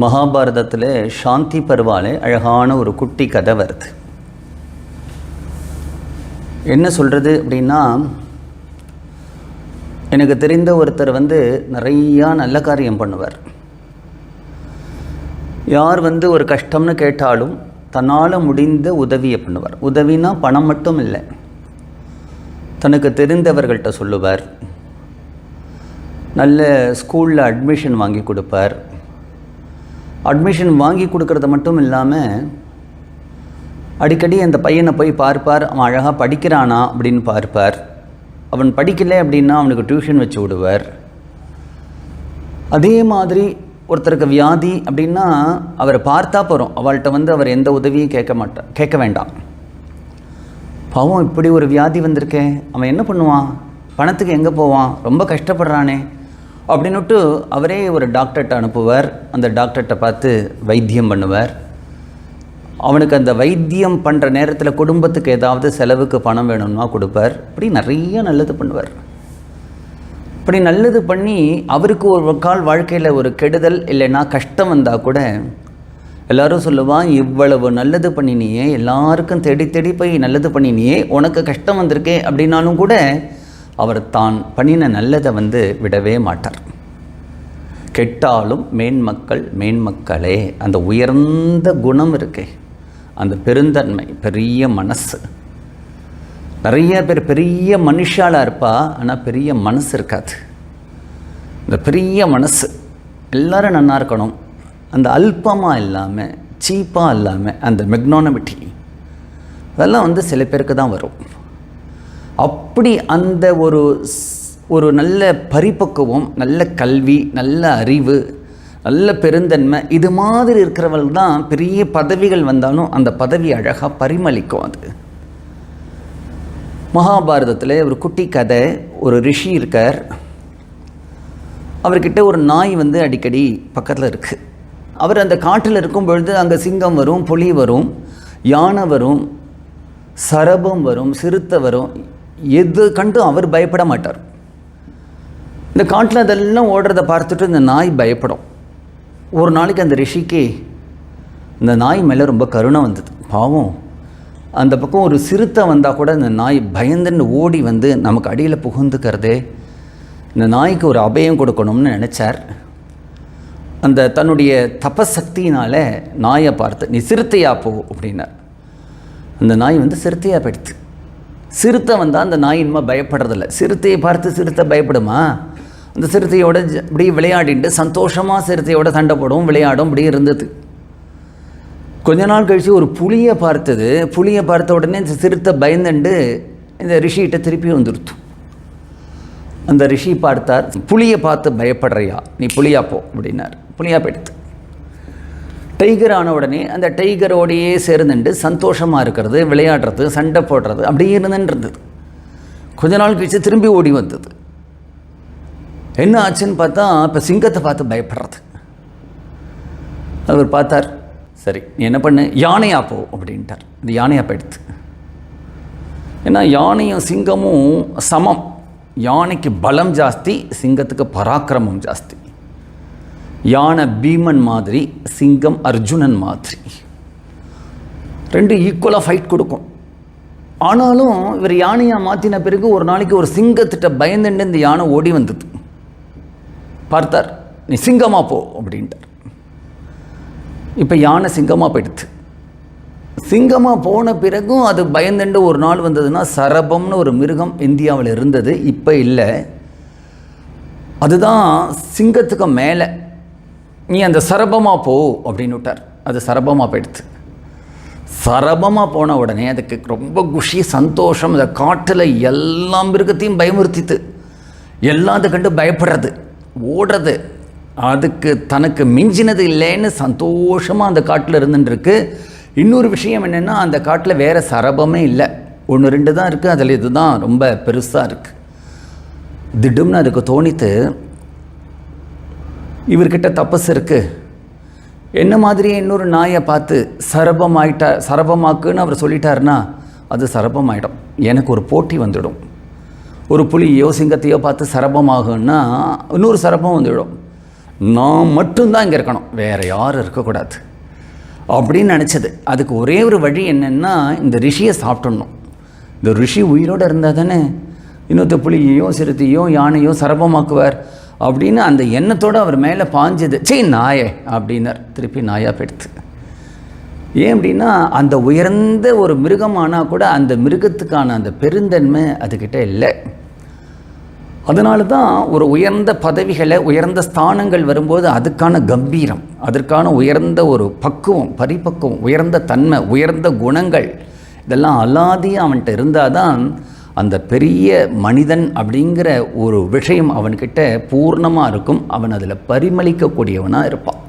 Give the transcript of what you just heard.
மகாபாரதத்தில் சாந்தி பருவாலே அழகான ஒரு குட்டி கதை வருது. என்ன சொல்கிறது அப்படின்னா எனக்கு தெரிந்த ஒருத்தர் வந்து நிறையா நல்ல காரியம் பண்ணுவார். யார் வந்து ஒரு கஷ்டம்னு கேட்டாலும் தன்னால் முடிந்த உதவியை பண்ணுவார். உதவினா பணம் மட்டும் இல்லை. தனக்கு தெரிந்தவர்கள்ட்ட சொல்லுவார். நல்ல ஸ்கூலில் அட்மிஷன் வாங்கி கொடுப்பார். அட்மிஷன் வாங்கி கொடுக்கறது மட்டும் இல்லாமல் அடிக்கடி அந்த பையனை போய் பார்ப்பார் அவன் அழகாக படிக்கிறானா அப்படின்னு பார்ப்பார். அவன் படிக்கலை அப்படின்னா அவனுக்கு டியூஷன் வச்சு விடுவார். அதே மாதிரி ஒருத்தருக்கு வியாதி அப்படின்னா அவரை பார்த்தா போகிறோம் அவள்கிட்ட வந்து அவர் எந்த உதவியும் கேட்க மாட்டான் கேட்க வேண்டாம். பாவம் இப்படி ஒரு வியாதி வந்திருக்கே. அவன் என்ன பண்ணுவான்? பணத்துக்கு எங்கே போவான்? ரொம்ப கஷ்டப்படுறானே. அப்படின்னுட்டு அவரே ஒரு டாக்டர்கிட்ட அனுப்புவார். அந்த டாக்டர்கிட்ட பார்த்து வைத்தியம் பண்ணுவார். அவனுக்கு அந்த வைத்தியம் பண்ணுற நேரத்தில் குடும்பத்துக்கு ஏதாவது செலவுக்கு பணம் வேணும்னா கொடுப்பார். இப்படி நிறைய நல்லது பண்ணுவார். இப்படி நல்லது பண்ணி அவருக்கு ஒரு கால் வாழ்க்கையில் ஒரு கெடுதல் இல்லைன்னா கஷ்டம் வந்தால் கூட எல்லாரும் சொல்லுவான் இவ்வளவு நல்லது பண்ணினியே எல்லாருக்கும் தேடி தேடி போய் நல்லது பண்ணினியே உனக்கு கஷ்டம் வந்திருக்கே அப்படின்னாலும் கூட அவர் தான் பண்ணின நல்லதை வந்து விடவே மாட்டார். கெட்டாலும் மேன்மக்கள் மேன்மக்களே அந்த உயர்ந்த குணம் இருக்கே அந்த பெருந்தன்மை பெரிய மனசு. நிறைய பேர் பெரிய மனுஷாலாக இருப்பா ஆனால் பெரிய மனசு இருக்காது. இந்த பெரிய மனசு எல்லாரும் நல்லா இருக்கணும். அந்த அல்பமாக இல்லாமல் சீப்பாக இல்லாமல் அந்த மெக்னானமிட்டி அதெல்லாம் வந்து சில பேருக்கு தான் வரும். அப்படி அந்த ஒரு ஒரு நல்ல பரிபக்குவம் நல்ல கல்வி நல்ல அறிவு நல்ல பெருந்தன்மை இது மாதிரி இருக்கிறவள் தான் பெரிய பதவிகள் வந்தாலும் அந்த பதவி அழகாக பரிமளிக்கும் அது. மகாபாரதத்தில் ஒரு குட்டி கதை ஒரு ரிஷி இருக்கார். அவர்கிட்ட ஒரு நாய் வந்து அடிக்கடி பக்கத்தில் இருக்குது அவர் அந்த காட்டில் இருக்கும் பொழுது அங்கே சிங்கம் வரும் புலி வரும் யானை வரும் சரபம் வரும் சிறுத்தை வரும் எது கண்டும் அவர் பயப்பட மாட்டார். இந்த காட்டில் அதெல்லாம் ஓடுறத பார்த்துட்டு இந்த நாய் பயப்படும். ஒரு நாளைக்கு அந்த ரிஷிக்கு இந்த நாய் மேலே ரொம்ப கருணை வந்தது. பாவம். அந்த பக்கம் ஒரு சிறுத்தை வந்தால் கூட அந்த நாய் பயந்துன்னு ஓடி வந்து நமக்கு அடியில் புகுந்துக்கிறதே இந்த நாய்க்கு ஒரு அபயம் கொடுக்கணும்னு நினச்சார். அந்த தன்னுடைய தபசக்தியினால் நாயை பார்த்து நீ சிறுத்தையா போ அப்படின்னார். அந்த நாய் வந்து சிறுத்தையாக போயிடுச்சு. சிறுத்தை வந்தால் அந்த நாய் இனிமேல் பயப்படுறதில்ல. சிறுத்தையை பார்த்து சிறுத்தை பயப்படுமா? அந்த சிறுத்தையோட இப்படி விளையாடிட்டு சந்தோஷமாக சிறுத்தையோட சண்டை போடும் விளையாடும் இப்படி இருந்தது. கொஞ்ச நாள் கழித்து ஒரு புளியை பார்த்தது. புளியை பார்த்த உடனே இந்த சிறுத்தை பயந்துண்டு இந்த ரிஷிகிட்ட திருப்பி வந்துருத்து. அந்த ரிஷி பார்த்தார் புளியை பார்த்து பயப்படுறியா? நீ புளியா போ அப்படின்னார். புளியா போயிடுத்து. டைகர் ஆன உடனே அந்த டைகரோடையே சேர்ந்துட்டு சந்தோஷமாக இருக்கிறது விளையாடுறது சண்டை போடுறது அப்படியே இருந்துன்னு இருந்தது. கொஞ்ச நாள் கழிச்சு திரும்பி ஓடி வந்தது. என்ன ஆச்சுன்னு பார்த்தா இப்போ சிங்கத்தை பார்த்து பயப்படுறது. அவர் பார்த்தார் சரி நீ என்ன பண்ணு? யானையா போ அப்படின்ட்டார். இந்த யானையா போயிடுத்து ஏன்னா யானையும் சிங்கமும் சமம். யானைக்கு பலம் ஜாஸ்தி சிங்கத்துக்கு பராக்கிரமம் ஜாஸ்தி. யானை பீமன் மாதிரி சிங்கம் அர்ஜுனன் மாதிரி. ரெண்டு ஈக்குவலாக ஃபைட் கொடுக்கும். ஆனாலும் இவர் யானையாக மாற்றின பிறகு ஒரு நாளைக்கு ஒரு சிங்கத்திட்ட பயந்துட்டு இந்த யானை ஓடி வந்தது. பார்த்தார் நீ சிங்கமாக போ அப்படின்ட்டார். இப்போ யானை சிங்கமாக போயிடுது. சிங்கமாக போன பிறகும் அது பயந்துண்டு ஒரு நாள் வந்ததுன்னா சரபம்னு ஒரு மிருகம் இந்தியாவில் இருந்தது இப்போ இல்லை. அதுதான் சிங்கத்துக்கு மேலே. நீ அந்த சரபமாக போ அப்படின்னு விட்டார். அது சரபமாக போயிடுது சரபமாக போன உடனே அதுக்கு ரொம்ப குஷி சந்தோஷம் இந்த காட்டில் எல்லா மிருகத்தையும் பயமுறுத்தித்து எல்லாம் அதை கண்டு பயப்படுறது ஓடுறது. அதுக்கு தனக்கு மிஞ்சினது இல்லைன்னு சந்தோஷமாக அந்த காட்டில் இருந்துட்டுருக்கு இன்னொரு விஷயம் என்னென்னா அந்த காட்டில் வேறு சரபமே இல்லை. ஒன்று ரெண்டு தான் இருக்குது அதில் இதுதான் ரொம்ப பெருசாக இருக்குது திடும்னு அதுக்கு தோணித்து இவர்கிட்ட தப்பஸ் இருக்குது என்ன மாதிரியே இன்னொரு நாயை பார்த்து சரபம் ஆயிட்டா சரபமாக்குன்னு அவர் சொல்லிட்டாருன்னா அது சரபம் ஆகிடும் எனக்கு ஒரு போட்டி வந்துடும். ஒரு புலியோ சிங்கத்தையோ பார்த்து சரபமாகுன்னா இன்னொரு சரபம் வந்துவிடும். நான் மட்டும்தான் இங்கே இருக்கணும். வேறு யாரும் இருக்கக்கூடாது. அப்படின்னு நினச்சது. அதுக்கு ஒரே ஒரு வழி என்னென்னா இந்த ரிஷியை சாப்பிட்டுடணும் இந்த ரிஷி உயிரோடு இருந்தால் தானே இன்னொருத்த புலியையும் சிறுத்தையும் யானையும் சரபமாக்குவார். அப்படின்னு அந்த எண்ணத்தோடு அவர் மேலே பாஞ்சது. சே நாயே அப்படின்னார். திருப்பி நாயா பெடுத்து ஏன் அப்படின்னா அந்த உயர்ந்த ஒரு மிருகமானால் கூட அந்த மிருகத்துக்கான அந்த பெருந்தன்மை அதுக்கிட்ட இல்லை. அதனால தான் ஒரு உயர்ந்த பதவிகளை உயர்ந்த ஸ்தானங்கள் வரும்போது அதுக்கான கம்பீரம் அதற்கான உயர்ந்த ஒரு பக்குவம் பரிபக்குவம் உயர்ந்த தன்மை உயர்ந்த குணங்கள் இதெல்லாம் அலாதியாக அவன்கிட்ட இருந்தால் தான் அந்த பெரிய மனிதன் அப்படிங்கிற ஒரு விஷயம் அவன்கிட்ட பூர்ணமாக இருக்கும். அவன் அதில் பரிமளிக்கக்கூடியவனாக இருப்பான்.